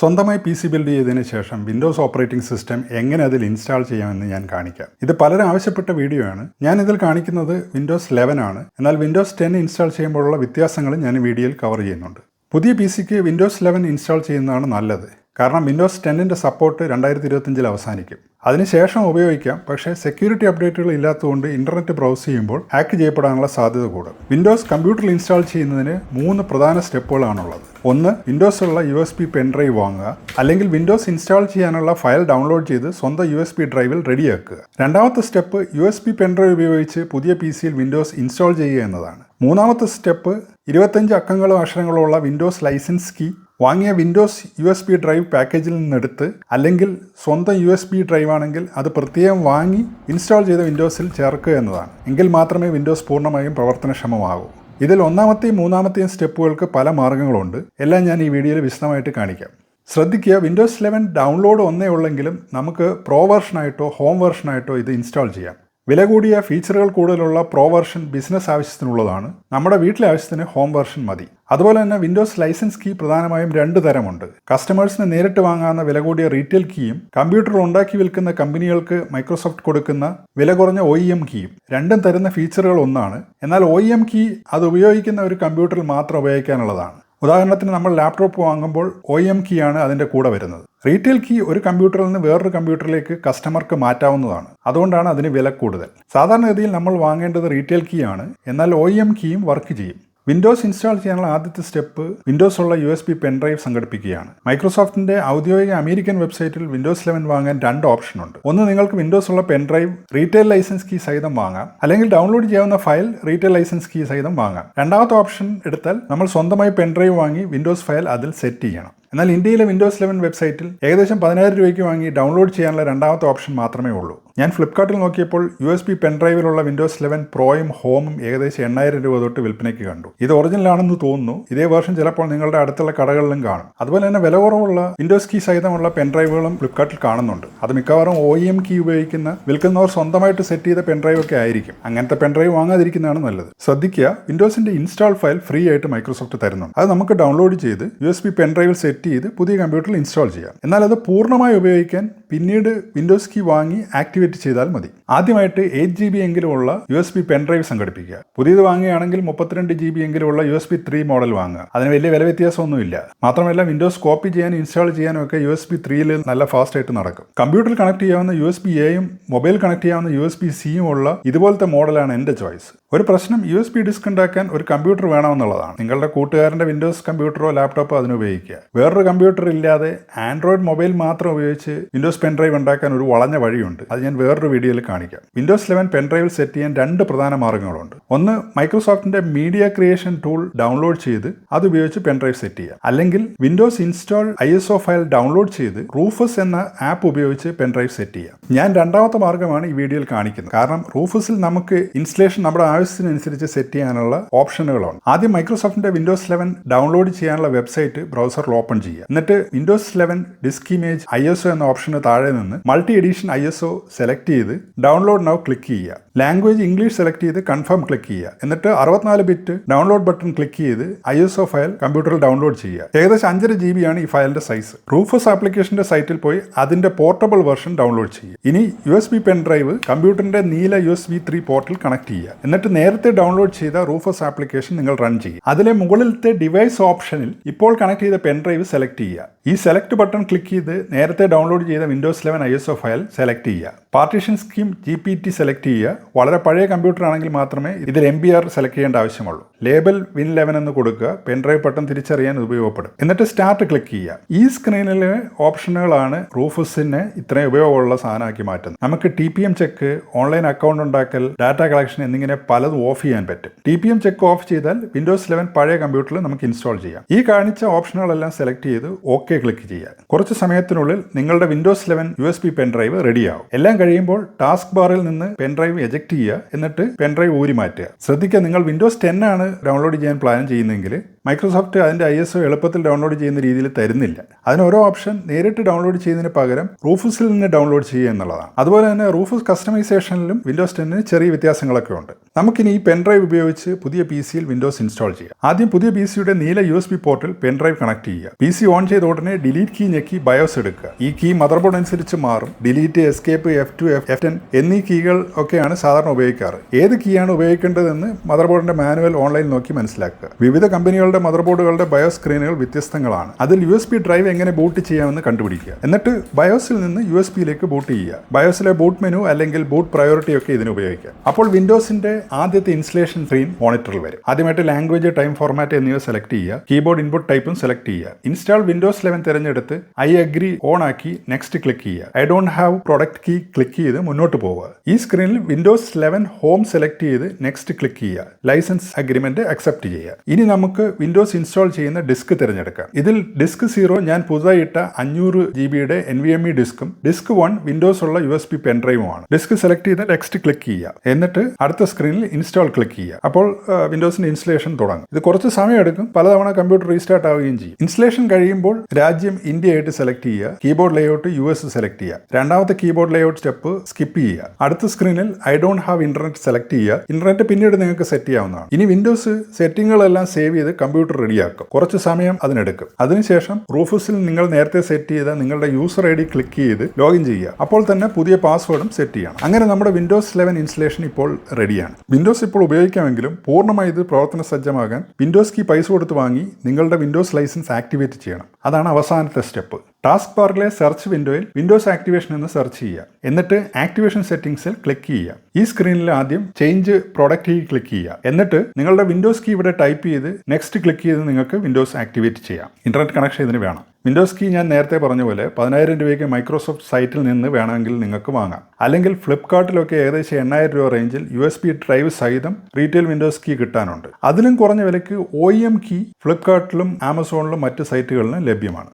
സ്വന്തമായി P C build ചെയ്തതിന് ശേഷം വിൻഡോസ് ഓപ്പറേറ്റിംഗ് സിസ്റ്റം എങ്ങനെ അതിൽ ഇൻസ്റ്റാൾ ചെയ്യാമെന്ന് ഞാൻ കാണിക്കാം. ഇത് പലരും ആവശ്യപ്പെട്ട വീഡിയോ ആണ്. ഞാൻ ഇതിൽ കാണിക്കുന്നത് വിൻഡോസ് ലെവൻ ആണ്. എന്നാൽ വിൻഡോസ് ടെൻ ഇൻസ്റ്റാൾ ചെയ്യുമ്പോഴുള്ള വ്യത്യാസങ്ങൾ ഞാൻ വീഡിയോയിൽ കവർ ചെയ്യുന്നുണ്ട്. പുതിയ പി സിക്ക് വിൻഡോസ് ലെവൻ ഇൻസ്റ്റാൾ ചെയ്യുന്നതാണ് നല്ലത്. കാരണം വിൻഡോസ് ടെന്നിന്റെ സപ്പോർട്ട് രണ്ടായിരത്തി ഇരുപത്തഞ്ചിൽ അവസാനിക്കും. അതിനുശേഷം ഉപയോഗിക്കാം പക്ഷേ സെക്യൂരിറ്റി അപ്ഡേറ്റുകൾ ഇല്ലാത്തതുകൊണ്ട് ഇന്റർനെറ്റ് ബ്രൗസ് ചെയ്യുമ്പോൾ ഹാക്ക് ചെയ്യപ്പെടാനുള്ള സാധ്യത കൂടും. വിൻഡോസ് കമ്പ്യൂട്ടറിൽ ഇൻസ്റ്റാൾ ചെയ്യുന്നതിന് മൂന്ന് പ്രധാന സ്റ്റെപ്പുകളാണുള്ളത്. ഒന്ന് വിൻഡോസ് ഉള്ള യു എസ് പി പെൻഡ്രൈവ് വാങ്ങുക അല്ലെങ്കിൽ വിൻഡോസ് ഇൻസ്റ്റാൾ ചെയ്യാനുള്ള ഫയൽ ഡൗൺലോഡ് ചെയ്ത് സ്വന്തം യു എസ് പി ഡ്രൈവിൽ റെഡിയാക്കുക രണ്ടാമത്തെ step U S B pendrive ഉപയോഗിച്ച് പുതിയ പി സിയിൽ വിൻഡോസ് ഇൻസ്റ്റാൾ ചെയ്യുക എന്നതാണ്. മൂന്നാമത്തെ സ്റ്റെപ്പ് ഇരുപത്തഞ്ച് അക്കങ്ങളും അക്ഷരങ്ങളും ഉള്ള വിൻഡോസ് ലൈസൻസ് കീ വാങ്ങിയ windows U S B drive പാക്കേജിൽ നിന്നെടുത്ത് അല്ലെങ്കിൽ സ്വന്തം യു എസ് ബി ഡ്രൈവ് ആണെങ്കിൽ അത് പ്രത്യേകം വാങ്ങി ഇൻസ്റ്റാൾ ചെയ്ത വിൻഡോസിൽ ചേർക്കുക എന്നതാണ്. എങ്കിൽ മാത്രമേ വിൻഡോസ് പൂർണമായും പ്രവർത്തനക്ഷമമാകൂ. ഇതിൽ ഒന്നാമത്തെയും മൂന്നാമത്തെയും സ്റ്റെപ്പുകൾക്ക് പല മാർഗങ്ങളുണ്ട്. എല്ലാം ഞാൻ ഈ വീഡിയോയിൽ വിശദമായിട്ട് കാണിക്കാം. ശ്രദ്ധിക്കുക വിൻഡോസ് ലെവൻ ഡൗൺലോഡ് ഒന്നേ ഉള്ളെങ്കിലും നമുക്ക് പ്രോ വെർഷനായിട്ടോ ഹോം വെർഷനായിട്ടോ ഇത് ഇൻസ്റ്റാൾ ചെയ്യാം. വില കൂടിയ ഫീച്ചറുകൾ കൂടുതലുള്ള പ്രോ വെർഷൻ ബിസിനസ് ആവശ്യത്തിനുള്ളതാണ്. നമ്മുടെ വീട്ടിലെ ആവശ്യത്തിന് ഹോം വെർഷൻ മതി. അതുപോലെ തന്നെ വിൻഡോസ് ലൈസൻസ് കീ പ്രധാനമായും രണ്ട് തരമുണ്ട്. കസ്റ്റമേഴ്സിന് നേരിട്ട് വാങ്ങാവുന്ന വില കൂടിയ റീറ്റെയിൽ കീയും കമ്പ്യൂട്ടർ ഉണ്ടാക്കി വിൽക്കുന്ന കമ്പനികൾക്ക് മൈക്രോസോഫ്റ്റ് കൊടുക്കുന്ന വില കുറഞ്ഞ ഒ എം കീയും രണ്ടും തരുന്ന ഫീച്ചറുകൾ ഒന്നാണ്. എന്നാൽ ഒ എം കീ അത് ഉപയോഗിക്കുന്ന ഒരു കമ്പ്യൂട്ടറിൽ മാത്രം ഉപയോഗിക്കാനുള്ളതാണ്. ഉദാഹരണത്തിന് നമ്മൾ ലാപ്ടോപ്പ് വാങ്ങുമ്പോൾ ഒ എം കീ ആണ് അതിന്റെ കൂടെ വരുന്നത്. റീറ്റെയിൽ കീ ഒരു കമ്പ്യൂട്ടറിൽ നിന്ന് വേറൊരു കമ്പ്യൂട്ടറിലേക്ക് കസ്റ്റമർക്ക് മാറ്റാവുന്നതാണ്. അതുകൊണ്ടാണ് അതിന് വില കൂടുതൽ. സാധാരണഗതിയിൽ നമ്മൾ വാങ്ങേണ്ടത് റീറ്റെയിൽ കീ ആണ്. എന്നാൽ ഒ എം കീയും വർക്ക് ചെയ്യും. വിൻഡോസ് ഇൻസ്റ്റാൾ ചെയ്യാനുള്ള ആദ്യത്തെ സ്റ്റെപ്പ് വിൻഡോസ് ഉള്ള യു എസ് ബി പെൻഡ്രൈവ് സംഘടിപ്പിക്കുകയാണ്. മൈക്രോസോഫ്റ്റിന്റെ ഔദ്യോഗിക അമേരിക്കൻ വെബ്സൈറ്റിൽ വിൻഡോസ് ലെവൻ വാങ്ങാൻ രണ്ട് ഓപ്ഷൻ ഉണ്ട്. ഒന്ന് നിങ്ങൾക്ക് വിൻഡോസ് ഉള്ള പെൻഡ്രൈവ് റീറ്റെയിൽ ലൈസൻസ് കീ സഹിതം വാങ്ങാം. അല്ലെങ്കിൽ ഡൗൺലോഡ് ചെയ്യാവുന്ന ഫയൽ റീറ്റെയിൽ ലൈസൻസ് കീ സഹിതം വാങ്ങാം. രണ്ടാമത്തെ ഓപ്ഷൻ എടുത്താൽ നമ്മൾ സ്വന്തമായി പെൻഡ്രൈവ് വാങ്ങി വിൻഡോസ് ഫയൽ അതിൽ സെറ്റ് ചെയ്യണം. എന്നാൽ ഇന്ത്യയിലെ വിൻഡോസ് ലെവൻ വെബ്സൈറ്റിൽ ഏകദേശം പതിനായിരം രൂപയ്ക്ക് വാങ്ങി ഡൗൺലോഡ് ചെയ്യാനുള്ള രണ്ടാമത്തെ ഓപ്ഷൻ മാത്രമേ ഉള്ളൂ. ഞാൻ ഫ്ലിപ്കാർട്ടിൽ നോക്കിയപ്പോൾ യു എസ് ബി പെൻഡ്രൈവിലുള്ള വിൻഡോസ് ലെവൻ പ്രോയും ഹോമും ഏകദേശം എണ്ണായിരം രൂപ തൊട്ട് വിൽപ്പനയ്ക്ക് കണ്ടു. ഇത് ഒറിജിനൽ ആണെന്ന് തോന്നുന്നു. ഇതേ വേർഷൻ ചിലപ്പോൾ നിങ്ങളുടെ അടുത്തുള്ള കടകളിലും കാണും. അതുപോലെ തന്നെ വില കുറവുള്ള വിൻഡോസ് കീ സഹിതമുള്ള പെൻഡ്രൈവുകളും ഫ്ലിപ്കാർട്ടിൽ കാണുന്നുണ്ട്. അത് മിക്കവാറും ഒ എം കീ ഉപയോഗിക്കുന്ന വിൽക്കുന്നവർ സ്വന്തമായിട്ട് സെറ്റ് ചെയ്ത പെൻഡ്രൈവ് ഒക്കെ ആയിരിക്കും. അങ്ങനത്തെ പെൻഡ്രൈവ് വാങ്ങാതിരിക്കുന്നതാണ് നല്ലത്. ശ്രദ്ധിക്കുക വിൻഡോസിന്റെ ഇൻസ്റ്റാൾ ഫയൽ ഫ്രീ ആയിട്ട് മൈക്രോസോഫ്റ്റ് തരുന്നുണ്ട്. അത് നമുക്ക് ഡൗൺലോഡ് ചെയ്ത് യു എസ് ബി പെൻഡ്രൈവിൽ സെറ്റ് ചെയ്ത് പുതിയ കമ്പ്യൂട്ടറിൽ ഇൻസ്റ്റാൾ ചെയ്യാം. എന്നാൽ അത് പൂർണമായി ഉപയോഗിക്കാൻ പിന്നീട് വിൻഡോസ് കീ വാങ്ങി ആക്ടിവേറ്റ് ചെയ്താൽ മതി. ആദ്യമായിട്ട് എയ്റ്റ് ജി ബി എങ്കിലുമുള്ള യു എസ് ബി പെൻഡ്രൈവ് സംഘടിപ്പിക്കുക. പുതിയത് വാങ്ങുകയാണെങ്കിൽ മുപ്പത്തിരണ്ട് G B എങ്കിലുമുള്ള U S B three model വാങ്ങുക. അതിന് വലിയ വില വ്യത്യാസമൊന്നുമില്ല. മാത്രമല്ല വിൻഡോസ് കോപ്പി ചെയ്യാനും ഇൻസ്റ്റാൾ ചെയ്യാനും ഒക്കെ യു എസ് ബി ത്രീയിൽ നല്ല ഫാസ്റ്റ് ആയിട്ട് നടക്കും. കമ്പ്യൂട്ടറിൽ കണക്ട് ചെയ്യാവുന്ന യു എസ് ബി എയും മൊബൈൽ കണക്ട് ചെയ്യാവുന്ന യു എസ് ബി സിയും ഉള്ള ഇതുപോലത്തെ മോഡലാണ് എന്റെ ചോയ്സ് ഒരു പ്രശ്നം യു എസ് ബി ഡിസ്ക് ഉണ്ടാക്കാൻ ഒരു കമ്പ്യൂട്ടർ വേണമെന്നുള്ളതാണ്. നിങ്ങളുടെ കൂട്ടുകാരന്റെ വിൻഡോസ് കമ്പ്യൂട്ടറോ ലാപ്ടോപ്പോ അതിന് ഉപയോഗിക്കുക. വേറൊരു കമ്പ്യൂട്ടർ ഇല്ലാതെ ആൻഡ്രോയിഡ് മൊബൈൽ മാത്രം ഉപയോഗിച്ച് വിൻഡോസ് പെൻഡ്രൈവ് ഉണ്ടാക്കാൻ ഒരു വളഞ്ഞ വഴിയുണ്ട്. അത് ഞാൻ വേറൊരു വീഡിയോയിൽ കാണിക്കാം. വിൻഡോസ് ലെവൻ പെൻഡ്രൈവിൽ സെറ്റ് ചെയ്യാൻ രണ്ട് പ്രധാന മാർഗങ്ങളുണ്ട് ഒന്ന് മൈക്രോസോഫ്റ്റിന്റെ മീഡിയ ക്രിയേഷൻ ടൂൾ ഡൗൺലോഡ് ചെയ്ത് അത് ഉപയോഗിച്ച് പെൻഡ്രൈവ് സെറ്റ് ചെയ്യാം അല്ലെങ്കിൽ windows install I S O file download ചെയ്ത് റൂഫസ് എന്ന ആപ്പ് ഉപയോഗിച്ച് പെൻഡ്രൈവ് സെറ്റ് ചെയ്യാം ഞാൻ രണ്ടാമത്തെ മാർഗമാണ് ഈ വീഡിയോയിൽ കാണിക്കുന്നത്. കാരണം റൂഫസിൽ നമുക്ക് ഇൻസ്റ്റലേഷൻ നമ്മുടെ ആവശ്യത്തിനനുസരിച്ച് സെറ്റ് ചെയ്യാനുള്ള ഓപ്ഷനുകളാണ്. ആദ്യം മൈക്രോസോഫ്റ്റിന്റെ വിൻഡോസ് ലെവൻ ഡൗൺലോഡ് ചെയ്യാനുള്ള വെബ്സൈറ്റ് ബ്രൗസറിൽ ഓപ്പൺ ചെയ്യുക. എന്നിട്ട് windows eleven disk image I S O എന്ന ഓപ്ഷന് താഴെ നിന്ന് multi edition I S O select ചെയ്ത് ഡൗൺലോഡ് നൗ ക്ലിക്ക് ചെയ്യുക. ലാംഗ്വേജ് ഇംഗ്ലീഷ് സെലക്ട് ചെയ്ത് കൺഫേം ക്ലിക്ക് ചെയ്യുക. എന്നിട്ട് അറുപത്തിനാല് ബിറ്റ് ഡൗൺലോഡ് ബട്ടൺ ക്ലിക്ക് ചെയ്ത് ഐ എസ് ഒ ഫയൽ കമ്പ്യൂട്ടറിൽ ഡൗൺലോഡ് ചെയ്യുക. ഏകദേശം അഞ്ചര ജി ആണ് ഈ ഫയലിന്റെ സൈസ് റൂഫസ് ആപ്ലിക്കേഷന്റെ സൈറ്റിൽ പോയി അതിന്റെ പോർട്ടബിൾ വെർഷൻ ഡൗൺലോഡ് ചെയ്യുക. ഇനി U S B pen drive കമ്പ്യൂട്ടറിന്റെ നീല യു എസ് ബി ത്രീ പോർട്ടിൽ കണക്ട് ചെയ്യുക. എന്നിട്ട് നേരത്തെ ഡൗൺലോഡ് ചെയ്ത റൂഫസ് ആപ്ലിക്കേഷൻ നിങ്ങൾ റൺ ചെയ്യുക. അതിലെ മുകളിലത്തെ ഡിവൈസ് ഓപ്ഷനിൽ ഇപ്പോൾ കണക്ട് ചെയ്ത പെൻ ഡ്രൈവ് സെലക്ട് ചെയ്യുക. ഈ സെലക്ട് ബട്ടൺ ക്ലിക്ക് ചെയ്ത് നേരത്തെ ഡൗൺലോഡ് ചെയ്ത windows eleven I S O file select ചെയ്യുക. Partition scheme G P T select ചെയ്യുക. വളരെ പഴയ കമ്പ്യൂട്ടർ ആണെങ്കിൽ മാത്രമേ ഇതിൽ എം ബി ആർ സെലക്ട് ചെയ്യേണ്ട ആവശ്യമുള്ളൂ. ലേബൽ വിൻ ലെവൻ എന്ന് കൊടുക്കുക. പെൻഡ്രൈവ് ബട്ടൺ തിരിച്ചറിയാൻ ഉപയോഗപ്പെടും. എന്നിട്ട് സ്റ്റാർട്ട് ക്ലിക്ക് ചെയ്യുക. ഈ സ്ക്രീനിലെ ഓപ്ഷനുകളാണ് റൂഫസിനെ ഇത്രയും ഉപയോഗമുള്ള സാധനമാക്കി മാറ്റുന്നത്. നമുക്ക് T P M check online account ഉണ്ടാക്കൽ ഡാറ്റ കളക്ഷൻ എന്നിങ്ങനെ പലതും ഓഫ് ചെയ്യാൻ പറ്റും. T P M check off ചെയ്താൽ വിൻഡോസ് ലെവൻ പഴയ കമ്പ്യൂട്ടറിൽ നമുക്ക് ഇൻസ്റ്റാൾ ചെയ്യാം. ഈ കാണിച്ച ഓപ്ഷനുകളെല്ലാം സെലക്ട് ചെയ്ത് ഓക്കെ ക്ലിക്ക് ചെയ്യുക. കുറച്ച് സമയത്തിനുള്ളിൽ നിങ്ങളുടെ windows eleven U S B pendrive റെഡിയാവും എല്ലാം കഴിയുമ്പോൾ ടാസ്ക് ബാറിൽ നിന്ന് പെൻഡ്രൈവ് എജക്ട് ചെയ്യുക. എന്നിട്ട് പെൻഡ്രൈവ് ഊരി മാറ്റുക ശ്രദ്ധിക്കുക നിങ്ങൾ വിൻഡോസ് ടെൻ ആണ് ഡൗൺലോഡ് ചെയ്യാൻ പ്ലാൻ ചെയ്യുന്നതെങ്കിൽ മൈക്രോസോഫ്റ്റ് അതിന്റെ ഐ എസ് ഒ എളുപ്പത്തിൽ ഡൗൺലോഡ് ചെയ്യുന്ന രീതിയിൽ തരുന്നില്ല. അതിന് ഓരോ ഓപ്ഷൻ നേരിട്ട് ഡൗൺലോഡ് ചെയ്യുന്നതിന് പകരം റൂഫസിൽ നിന്ന് ഡൗൺലോഡ് ചെയ്യുക എന്നുള്ളതാണ്. അതുപോലെ തന്നെ റൂഫസ് കസ്റ്റമൈസേഷനിലും വിൻഡോസ് ടെന്നിന് ചെറിയ വ്യത്യാസങ്ങളൊക്കെ ഉണ്ട്. നമുക്കിനി ഈ പെൻഡ്രൈവ് ഉപയോഗിച്ച് പുതിയ പി സിയിൽ വിൻഡോസ് ഇൻസ്റ്റാൾ ചെയ്യാം. ആദ്യം പുതിയ പി സിയുടെ നീല യു എസ് ബി പോർട്ടിൽ പെൻഡ്രൈവ് കണക്ട് ചെയ്യുക. പി സി ഓൺ ചെയ്ത ഉടനെ ഡിലീറ്റ് കീ ഞെക്കി ബയോസ് എടുക്കുക. ഈ കീ മദർ ബോർഡ് അനുസരിച്ച് മാറും. Delete escape F two F F ten എന്നീ കീകൾ ഒക്കെയാണ് സാധാരണ ഉപയോഗിക്കാറ്. ഏത് കീയാണ് ഉപയോഗിക്കേണ്ടതെന്ന് മദർ ബോർഡിന്റെ മാനുവൽ ഓൺലൈൻ നോക്കി മനസ്സിലാക്കുക. വിവിധ കമ്പനികളുടെ മദർ ബോർഡുകളുടെ ബയോ സ്ക്രീനുകൾ വ്യത്യസ്തങ്ങളാണ്. അതിൽ യു എസ് ബി ഡ്രൈവ് എങ്ങനെ ബൂട്ട് ചെയ്യാമെന്ന് കണ്ടുപിടിക്കുക. എന്നിട്ട് ബയോസിൽ നിന്ന് യു എസ് ബിയിലേക്ക് ബൂട്ട് ചെയ്യുക. ബയോസിലെ ബൂട്ട് മെനു അല്ലെങ്കിൽ ബൂട്ട് പ്രയോറിറ്റി ഒക്കെ ഇതിന് ഉപയോഗിക്കാം അപ്പോൾ വിൻഡോസിന്റെ ആദ്യത്തെ ഇൻസ്റ്റലേഷൻ സ്ക്രീൻ മോണിറ്ററിൽ വരും. ആദ്യമായിട്ട് ലാംഗ്വേജ് ടൈം ഫോർമാറ്റ് എന്നിവ സെലക്ട് ചെയ്യുക. കീബോർഡ് ഇൻപുട്ട് ടൈപ്പും സെലക്ട് ചെയ്യുക. ഇൻസ്റ്റാൾ വിൻഡോസ് ലെവൻ തിരഞ്ഞെടുത്ത് ഐ അഗ്രി ഓൺ ആക്കി നെക്സ്റ്റ് ക്ലിക്ക് ചെയ്യുക. I don't have product key click ചെയ്ത് മുന്നോട്ട് പോവുക. ഈ സ്ക്രീനിൽ വിൻഡോസ് ലെവൻ ഹോം സെലക്ട് ചെയ്ത് നെക്സ്റ്റ് ക്ലിക്ക് ചെയ്യുക. ലൈസൻസ് അഗ്രിമെന്റ് അക്സെപ്റ്റ് ചെയ്യുക. ഇനി നമുക്ക് വിൻഡോസ് ഇൻസ്റ്റാൾ ചെയ്യുന്ന ഡിസ്ക് തിരഞ്ഞെടുക്കാം. ഇതിൽ ഡിസ്ക് സീറോ ഞാൻ പുതുതായി ഇട്ട അഞ്ഞൂറ് ജി ബിയുടെ എൻ വി എം ഇ ഡിസ്കും ഡിസ്ക് വൺ വിൻഡോസ് ഉള്ള യു എസ് ബി പെൻഡ്രൈവുമാണ് ഡിസ്ക് സെലക്ട് ചെയ്ത് നെക്സ്റ്റ് ക്ലിക്ക് ചെയ്യുക. എന്നിട്ട് അടുത്ത സ്ക്രീനിൽ ഇൻസ്റ്റാൾ ക്ലിക്ക് ചെയ്യുക. അപ്പോൾ വിൻഡോസിന്റെ ഇൻസ്റ്റലേഷൻ തുടങ്ങും. ഇത് കുറച്ച് സമയം എടുക്കും. പലതവണ കമ്പ്യൂട്ടർ റീസ്റ്റാർട്ട് ആവുകയും ചെയ്യും. ഇൻസ്റ്റലേഷൻ കഴിയുമ്പോൾ രാജ്യം ഇന്ത്യ ആയിട്ട് സെലക്ട് ചെയ്യുക. Keyboard layout U S select ചെയ്യുക. രണ്ടാമത്തെ കീബോർഡ് ലേഔട്ട് സ്റ്റെപ്പ് സ്കിപ്പ് ചെയ്യുക. അടുത്ത സ്ക്രീനിൽ I don't have internet select ചെയ്യുക. ഇന്റർനെറ്റ് പിന്നീട് നിങ്ങൾക്ക് സെറ്റ് ചെയ്യാവുന്നതാണ്. ഇനി വിൻഡോസ് സെറ്റിംഗുകളെല്ലാം സേവ് ചെയ്ത് കമ്പ്യൂട്ടർ റെഡിയാക്കും കുറച്ച് സമയം അതിനെടുക്കും. അതിനുശേഷം റൂഫസിൽ നിങ്ങൾ നേരത്തെ സെറ്റ് ചെയ്ത നിങ്ങളുടെ യൂസർ ഐ ഡി ക്ലിക്ക് ചെയ്ത് ലോഗിൻ ചെയ്യുക. അപ്പോൾ തന്നെ പുതിയ പാസ്വേഡും സെറ്റ് ചെയ്യണം. അങ്ങനെ നമ്മുടെ വിൻഡോസ് ലെവൻ ഇൻസ്റ്റലേഷൻ ഇപ്പോൾ റെഡിയാണ് വിൻഡോസ് ഇപ്പോൾ ഉപയോഗിക്കാമെങ്കിലും പൂർണമായി ഇത് പ്രവർത്തന സജ്ജമാകാൻ വിൻഡോസ് കീ പൈസ കൊടുത്ത് വാങ്ങി നിങ്ങളുടെ വിൻഡോസ് ലൈസൻസ് ആക്ടിവേറ്റ് ചെയ്യണം. അതാണ് അവസാനത്തെ സ്റ്റെപ്പ് ടാസ്ക് ബാറിലെ സെർച്ച് വിൻഡോയിൽ വിൻഡോസ് ആക്ടിവേഷൻ എന്ന് സെർച്ച് ചെയ്യുക. എന്നിട്ട് ആക്ടിവേഷൻ സെറ്റിംഗ്സിൽ ക്ലിക്ക് ചെയ്യുക. ഈ സ്ക്രീനിൽ ആദ്യം ചേഞ്ച് പ്രോഡക്റ്റ് ക്ലിക്ക് ചെയ്യുക. എന്നിട്ട് നിങ്ങളുടെ വിൻഡോസ് കീ ഇവിടെ ടൈപ്പ് ചെയ്ത് നെക്സ്റ്റ് ക്ലിക്ക് ചെയ്ത് നിങ്ങൾക്ക് വിൻഡോസ് ആക്ടിവേറ്റ് ചെയ്യാം. ഇന്റർനെറ്റ് കണക്ഷൻ ഇതിന് വേണം. വിൻഡോസ് കീ ഞാൻ നേരത്തെ പറഞ്ഞ പോലെ പതിനായിരം രൂപയ്ക്ക് മൈക്രോസോഫ്റ്റ് സൈറ്റിൽ നിന്ന് വേണമെങ്കിൽ നിങ്ങൾക്ക് വാങ്ങാം. അല്ലെങ്കിൽ ഫ്ലിപ്കാർട്ടിലൊക്കെ ഏകദേശം എണ്ണായിരം രൂപ റേഞ്ചിൽ യു എസ് ബി ഡ്രൈവ് സഹിതം റീറ്റെയിൽ വിൻഡോസ് കീ കിട്ടാനുണ്ട്. അതിലും കുറഞ്ഞ വിലയ്ക്ക് ഒ എം കീ ഫ്ലിപ്കാർട്ടിലും ആമസോണിലും മറ്റ് സൈറ്റുകളിലും ലഭ്യമാണ്.